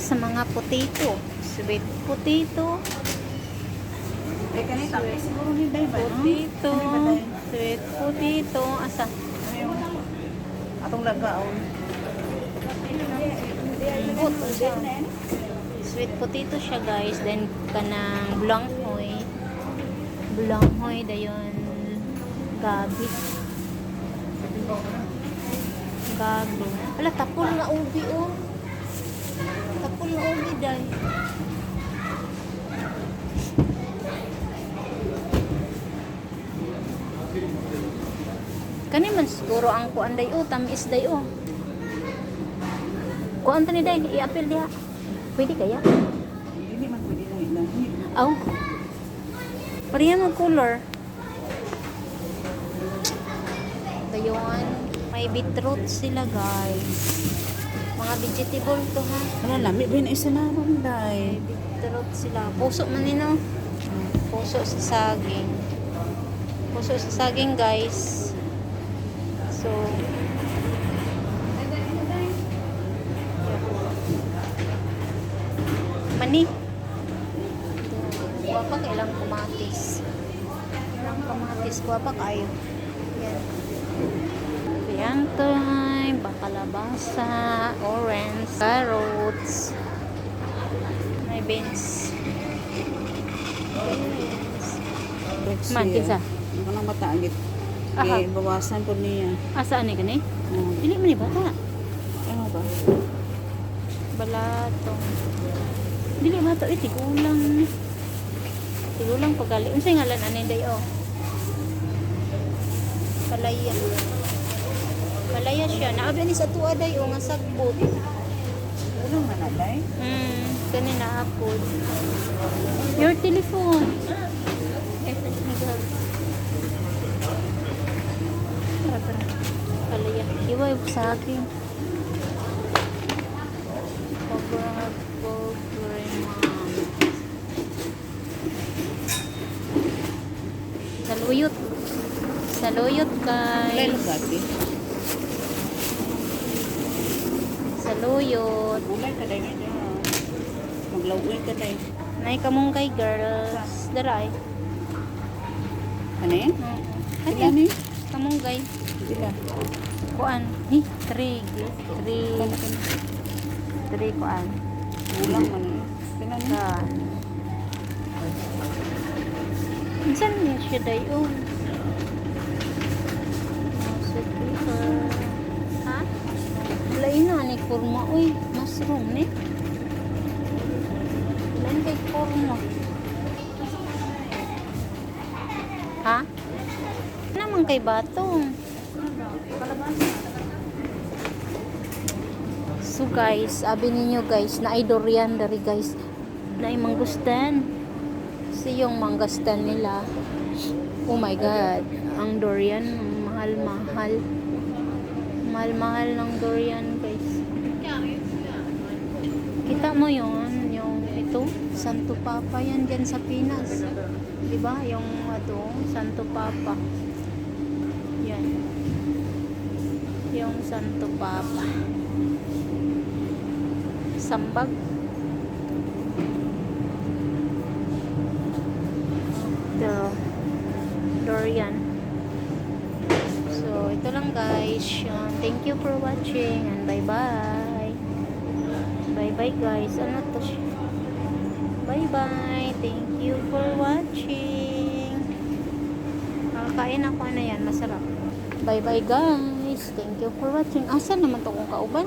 sila sa mga potato. Sweet potato. No? Potato. Sweet potato. Asa? Atong lagaon? Sweet potato siya guys. Then kanang blanghoy. Blanghoy dayon. Gabi. Gabi. Ala, tapol nga ubi oh. Kani man siguro ang kuan day oh, tamis day oh. Kuan tani day, i-appeal diha. Pwede kaya? Hindi man pwede lang ilangin. Aw. Pareha mo color. Dayon, may beetroot sila guys. Mga vegetable to ha. Ano, lami ba yung isa na ron, Day? Beetroot sila. Puso man nino. Puso sa saging. Puso sa saging guys. So, Mani. Kuha pa kailang kamatis. Ilang kamatis. Kuha pa kayo. Yan. Yan time. Bakalabasa. Orange. Carrots. May beans. Beans. Man, kinsa? Ano ka nang mataagit? Aha. Eh, bawasan po niya. Asa ni kani? Oh, Dili man ni bata. ano ba? Balatong. Dili bata eh tigulang. Tigulang pagali. Unsay ngalan ani day oh? Palaya. Palaya siya. Naabi ni sa tuwa day oh nga sagbot. Ano man na, Day? Hmm, kani na apod. Your telephone. Eh. Palaya. Iway sa akin. Pag- pag- Saluyot. Saluyot guys gabi. Saluyot. Ulay ka, Day. medyo. Maglaway ka, Day. Nay kamong kay girls. Daray. Ano yan? Ano Sila ni? Kamong kay. Sila. Kuan. Ni, three. Three. Three kuan. Ulang man eh. Ni? Kan. Minsan niya siya dayon. Nasa Lain kay kurma. Ha? Naman kay batong. So guys, sabi ninyo guys, na ay durian dari guys. Na ay mangustan. Kasi yung mangustan nila. Oh my god, ang durian mahal-mahal. Mahal-mahal ng durian guys. Kita mo yung yung ito, Santo Papa yan dyan sa Pinas. 'Di ba? Yung ano, Santo Papa. Yan. Yung Santo Papa. Sambag. The Dorian. So, ito lang guys. Yun. Thank you for watching and bye-bye. Bye-bye guys. Ano to siya? Bye-bye. Thank you for watching. Nakakain ako na yan. Masarap. Bye-bye guys. Thank you for watching. Asan naman to kung kauban?